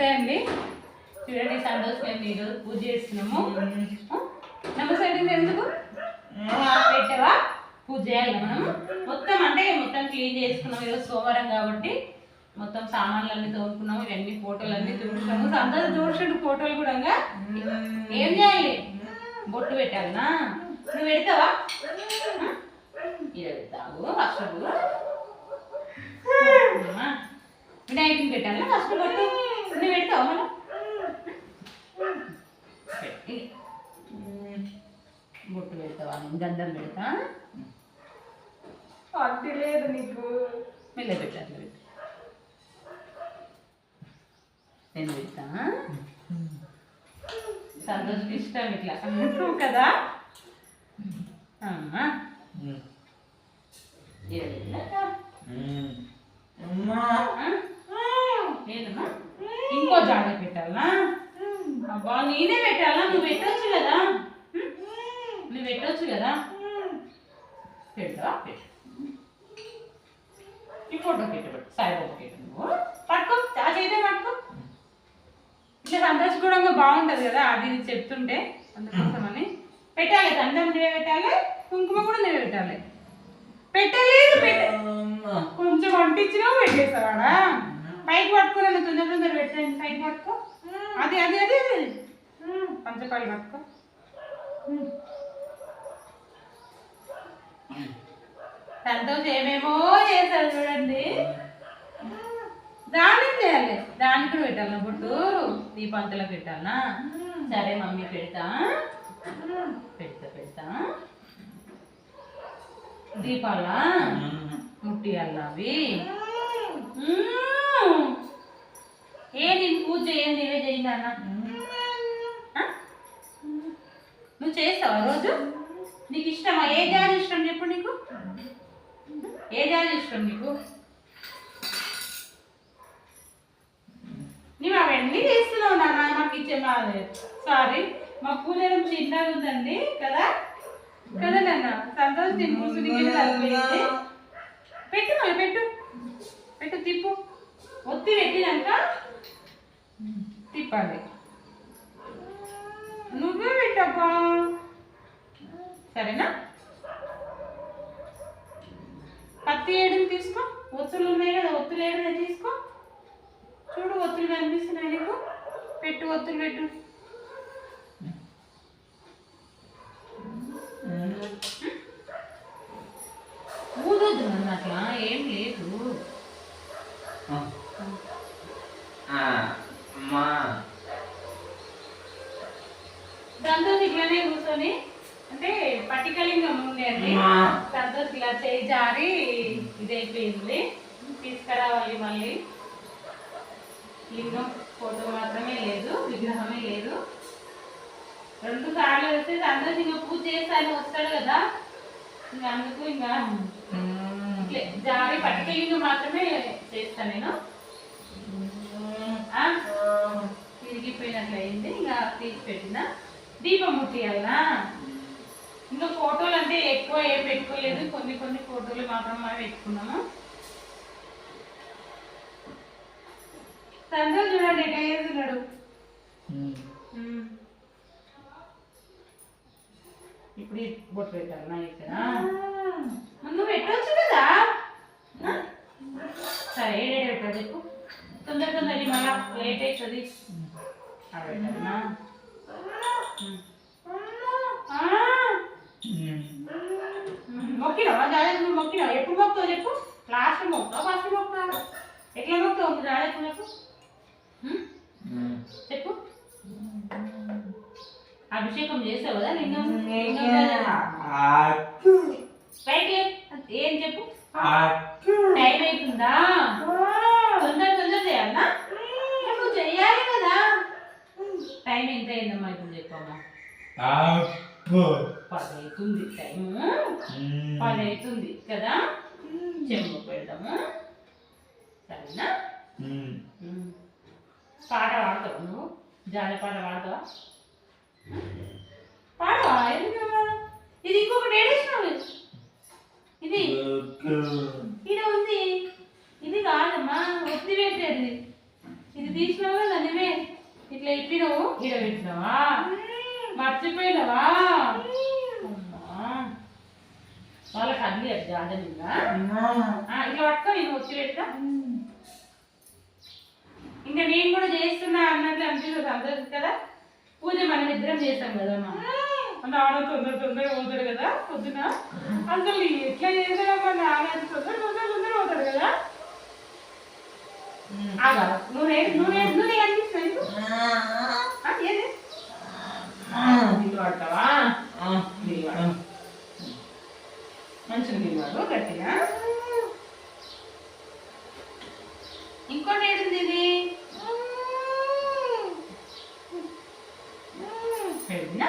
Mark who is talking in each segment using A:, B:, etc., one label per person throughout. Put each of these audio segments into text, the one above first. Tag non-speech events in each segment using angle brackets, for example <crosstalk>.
A: నమస్తే అండి. చూడండి సంతోష్ మేము ఈరోజు పూజ చేస్తున్నాము. నమస్తే అండి ఎందుకు? పెట్టావా? పూజ చేయాలి మనం. మొత్తం అంటే మొత్తం క్లీన్ చేసుకున్నాం ఈరోజు సోమవారం కాబట్టి. మొత్తం సామాన్లు అన్ని తోముకున్నాము ఇవన్నీ ఫోటోలు అన్ని చూసాము సంతోష్ చూసాడు ఫోటోలు కూడా ఏం చేయాలి? బొట్టు పెట్టాలనా? నువ్వు పెడతావా? ఇది పెడతావు అసలు వినాయకుని పెట్టాలా ఫస్ట్ బొట్టు? <laughs> నువ్వు పెడతావా మనం? పెట్టి. బొట్టు పెడతావా? గంధం పెడతా.
B: అది లేదు నీకు.
A: మెల్ల పెట్టు అట్లా పెట్టు. నేను పెడతా. సంతోష్ ఇష్టం ఇట్లా. నువ్వు కదా. ఆ? లేదమ్మా ఇంకో జాడ పెట్టాలా అబ్బా నేనే పెట్టాలా? నువ్వు పెట్టొచ్చు కదా? నువ్వు పెట్టొచ్చు కదా? పెడతావా పెట్టు. ఈ ఫోటో పెట్టు సాయిబాబా పెట్టు నువ్వు. పట్టుకో చాచి అయితే పట్టుకో. ఇట్లా సంతోష్ కూడా బాగుంటుంది కదా అది చెప్తుంటే అందుకోసమని పెట్టాలి దండం నీవే పెట్టాలి కుంకుమ కూడా నీవే పెట్టాలి. పెట్టలేదు పెట్ట కొంచెం అంటించినా పెట్టేస్తావాడా? పైకి పట్టుకోరా తొందర తొందర పెట్టండి పైకి పట్టుకో. అది అది అది అది పంచకాయలు పట్టుకో. సంతోష్ ఏమేమో చేశాడు చూడండి. దానికి చేయాలి. దానికి కూడా పెట్టాలి బొట్టు దీపంతలో పెట్టాలనా సరే మమ్మీ పెడతా. పెడతా పెడతా. దీపాలా? ముట్టియాలా అవి. ఏ నేను పూజ చేయండి నేనే చేయండి అన్న? నువ్వు చేస్తావా రోజు నీకు ఇష్టమా? ఏ జాతి ఇష్టం చెప్పు నీకు? ఏ జాతి ఇష్టం నీకు? నువ్వు అవన్నీ చేస్తున్నావు నాన్న మాకు ఇచ్చే మా సారీ మా పూజ నుంచి చిన్నగా ఉందండి కదా? కదా నాన్న? సంతోష్ కూర్చుని పెట్టు మళ్ళీ పెట్టు. పెట్టు తిప్పు. ఒత్తి పెట్టినాక తిప్పాలి నువ్వే పెట్టబ్బా. సరేనా? పత్తి ఏడుని తీసుకో. ఒత్తులు ఉన్నాయి కదా ఒత్తులు ఏడునే తీసుకో. చూడు ఒత్తులు కనిపిస్తున్నాయి నీకు. పెట్టు ఒత్తులు పెట్టు. ఊదొద్దు నన్ను అట్లా. ఏం లేదు. సంతోష్ ఇట్లానే కూర్చొని అంటే పట్టికలింగం ఉండే అండి. సంతోష్ ఇలా చేయి జారి ఇదైపోయింది. తీసుకురావాలి మళ్ళీ. లింగం ఫోటో మాత్రమే లేదు విగ్రహమే లేదు. రెండు సార్లు వస్తే సంతోష్ ఇంకా పూజ చేస్తాను వస్తాడు కదా. ఇంకా అందుకు ఇంకా జారి పట్టికలింగం మాత్రమే చేస్తాను నేను. ఆ? తిరిగిపోయినట్లు అయింది ఇంకా తీసి పెట్టిన. దీపం ముట్టియాలనా ఇంకా ఫోటోలు అంటే ఎక్కువ ఏం పెట్టుకోలేదు. కొన్ని కొన్ని ఫోటోలు మాత్రం మనం పెట్టుకున్నాము. సంతోష్ చూడండి చేస్తున్నాడు ఉమ్. ఇప్పుడు బొట్టు ఇక్కడ ముందు పెట్టవచ్చు కదా? సరే ఏడేడు పెట్టాలి చెప్పు. తొందర తొందర మళ్ళా లేట్ అవుతుంది. ఆ. మొక్కినావా? జాగ్రత్త నువ్వు మొక్కినావా? ఎప్పుడు మొక్తావు చెప్పు? లాస్ట్ మొక్తావు ఫస్ట్ మొక్తావు ఎట్లా మొక్తావు జాగ్రత్త చెప్పు ఉమ్? చెప్పు. అభిషేకం చేసావు కదా లింగం. పైకి. ఏం చెప్పు? టైం అవుతుందా తొందర తొందర చేయాలనా? నువ్వు చెయ్యాలి కదా. టైం ఎంత అయిందమ్మా ఇప్పుడు చెప్పమ్మా పది అవుతుంది టైం పది అవుతుంది కదా? చెంబు పెడదాము. సరేనా. పాట పాడతావు నువ్వు? జాలి పాట పాడతావా? పాడవా? ఎందుకు? ఇది ఇంకొకటి ఏడేసినావు ఇది. ఇది. ఉంది. ఇది కాదమ్మా. ఒత్తి పెట్టేది. ఇది తీసినావు? కదా నువ్వే ఇట్లా ఇప్పినవు? ఈడ పెట్టినావా? మర్చిపోయినావా. వాళ్ళకి అన్ని జాడనిందా ఇట్లా పట్టుకో పెడతా. ఇంకా నేను కూడా చేస్తున్నా అన్నట్లు అనిపిస్తుంది సంతోషం కదా. పూజ మనం ఇద్దరం చేస్తాం కదమ్మా నాన్న తొందర తొందర పోతాడు కదా పొద్దున. అసలు ఎట్లా చేసాడమ్మా నాన్న? తొందర తొందర తొందర పోతాడు కదా. ఆగా నూనె నూనె నూనె కనిపిస్తుంది నీకు? ఆ, ఏది నీళ్ళు పడతావా నీళ్ళు పడతావా మంచిగా నీళ్ళు పడు గట్టిగా. ఇంకోటి ఏడింది ఇది పెడినా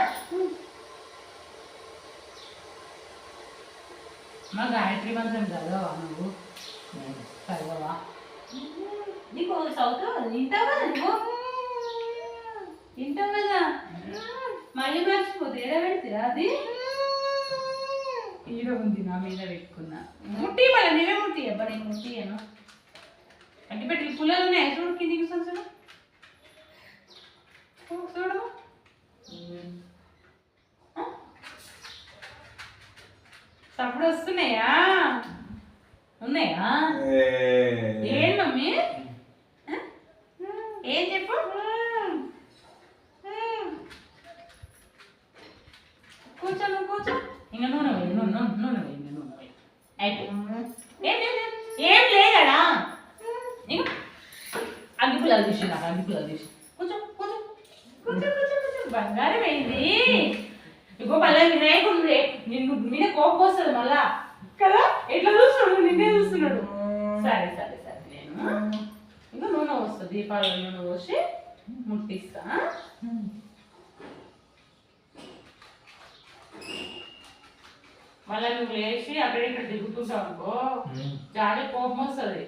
A: మా గాయత్రి మంత్రం చదవా నువ్వు? చదవా నీకు సౌత్ కదా వింటావు కదా నువ్వు వింటావు కదా? మళ్ళీ మర్చిపోతే ఏడ పెడతారా అది? ఈడ ఉంది నా మీద పెట్టుకున్నా. ముట్టి మళ్ళీ నేనే ముట్టి అబ్బా నేను ముట్టియను అంటే పెట్టి పుల్లలు ఉన్నాయి చూడు కిందికి చూడు. చూడు? సప్పుడు వస్తున్నాయా? ఉన్నాయా ఏం మమ్మీ ఆ? ఏం చెప్పు కూర్చో నువ్వు కూర్చో ఇంకా నూనె వేయి నూనె నూనె నూనె వేయి ఇంకా నూనె వేయి అయిపోయి ఏం లేదు ఏం లేదడా ఇక అగ్గిపుల్లలు తీసి నాకు అగ్గిపుల్లలు తీసి కూర్చో కూర్చో కూర్చో కూర్చో కూర్చో. బంగారం అయింది ఇగో మళ్ళీ వినాయకుడు నిన్ను మీద కోపం వస్తుంది మళ్ళా. కదా? ఎట్లా చూస్తున్నాడు? నిన్నే చూస్తున్నాడు. సరే సరే సరే నేను ఇంకా నూనె వస్తుంది దీపావళి నూనె పోసి ముట్టిస్తా. మళ్ళీ నువ్వు లేచి అక్కడ ఇక్కడ దిగుతుంటావు అనుకో చాలా కోపం వస్తుంది.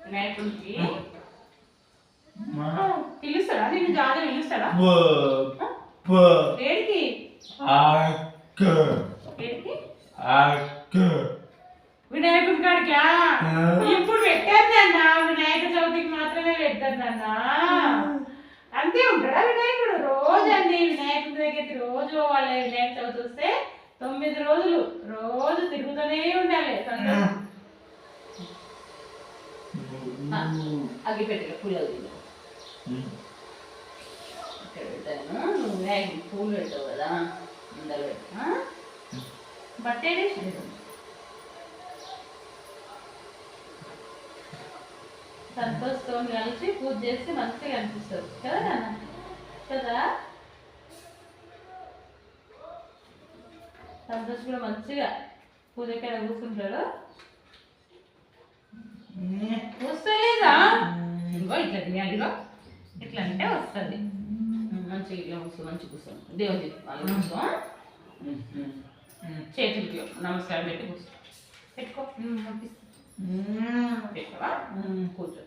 A: వినాయకుడికి. పిలుస్తాడా? నిన్ను జాగా పిలుస్తాడా? ఏడికి ఏడికి వినాయకుడి కాడికా? ఇప్పుడు పెట్టద్దన్న వినాయక చవితికి మాత్రమే పెట్టద్దన్న అంతే ఉంటాడా వినాయకుడు? రోజు అండి వినాయకుడి దగ్గరికి రోజు వాళ్ళ వినాయక చవితి వస్తే తొమ్మిది రోజులు రోజు తిరుగుతూనే ఉండాలి. అగ్గి పెట్టిన పూలు నువ్వు పెట్టావు కదా ముందర పెట్టా బట్టేడే సంతోషంతో కలిసి పూజ చేస్తే మంచిగా అనిపిస్తుంది కదా కదా? సంతోష్ కూడా మంచిగా పూజకాడ కూర్చుంటాడు వస్తలేదా? ఇంకో ఇట్లా తీయాలిగో ఇట్లా అంటే వస్తుంది మంచిగా ఇట్లా కూర్చో మంచి కూర్చోం. దేవుడి వాళ్ళ కూర్చో చేతులకి నమస్కారం పెట్టి కూర్చో. పెట్టుకో. పెట్టవా కూర్చో.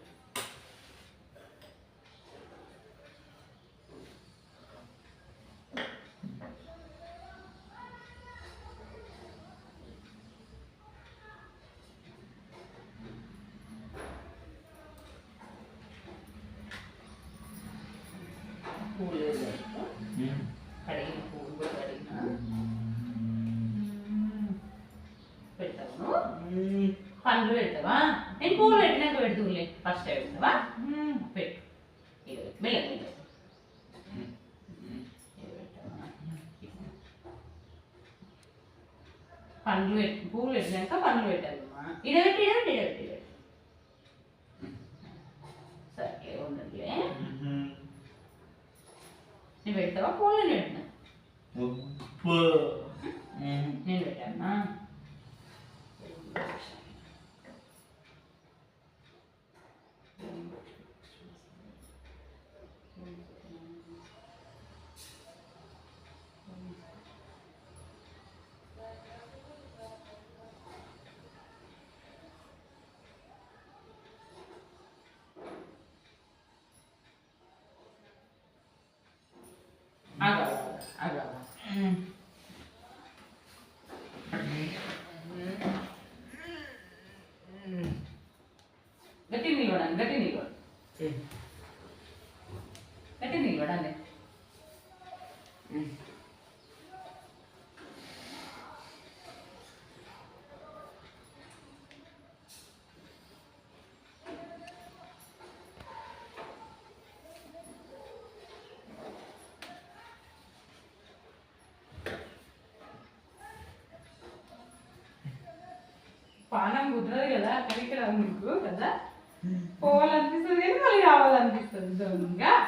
A: పూలు పెట్టినాక పెడుతులే ఫస్ట్ పెడతావా పెట్టు ఇది పెట్టు. మెల్లగా మెల్లగా. ఇది పెట్టావా? పండ్లు పెట్టి పూలు పెట్టినాక పండ్లు పెట్టాలమ్మా ఇడబెట్టి ఇడబెట్టి ఇడబెట్టి ఇడబెట్టి సరే ఉండదులే నేను పెడతావా పూలు నేను పెట్టినా నేను పెట్టానా గట్టి నిలబడండి గట్టి నిలబడు గట్టి నిలబడు పడాలి పానం కుదరదు కదా అక్కడికి రా మీకు కదా పోవాలనిపిస్తుంది మళ్ళీ రావాలనిపిస్తుంది దూరంగా.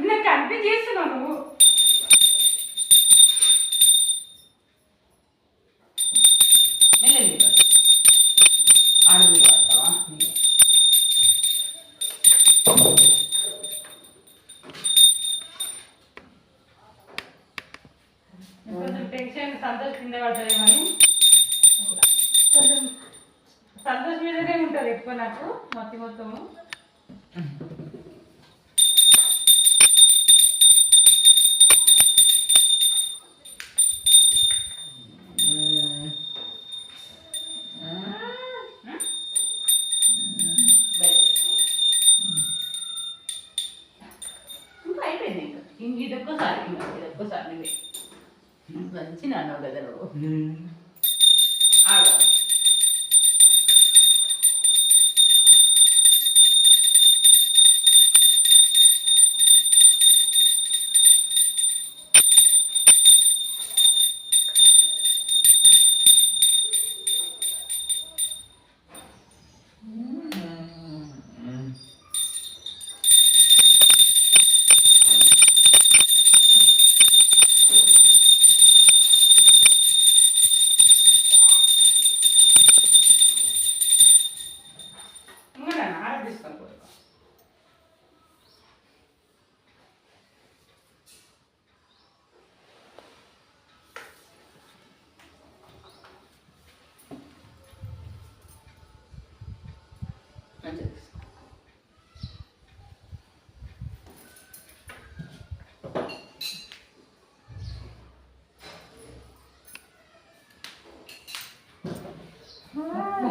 A: నాకు కన్ఫ్యూజ్ చేస్తున్నావు నువ్వు. అడుగు పడతావా. కొంచెం టెన్షన్ సంతోష్ కింద పడతారేమని అట్లా. కొంచెం సంతోష్ మీదనే ఉంటుంది ఎక్కువ నాకు మొత్తం మొత్తము ఇంకా అయిపోయింది ఇంకా ఇంక ఇది ఒక్కసారి ఇంకా ఇది ఒక్కసారి నువ్వే మంచి నాన్న కదా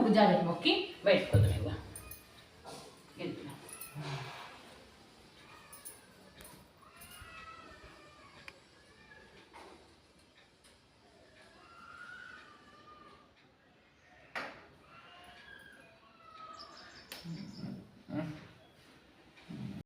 A: ಪೂಜಾ ಗಂಟು ಮೊಕ್ಕಿ ಬಯಟ್ಕೋದು ನೀವು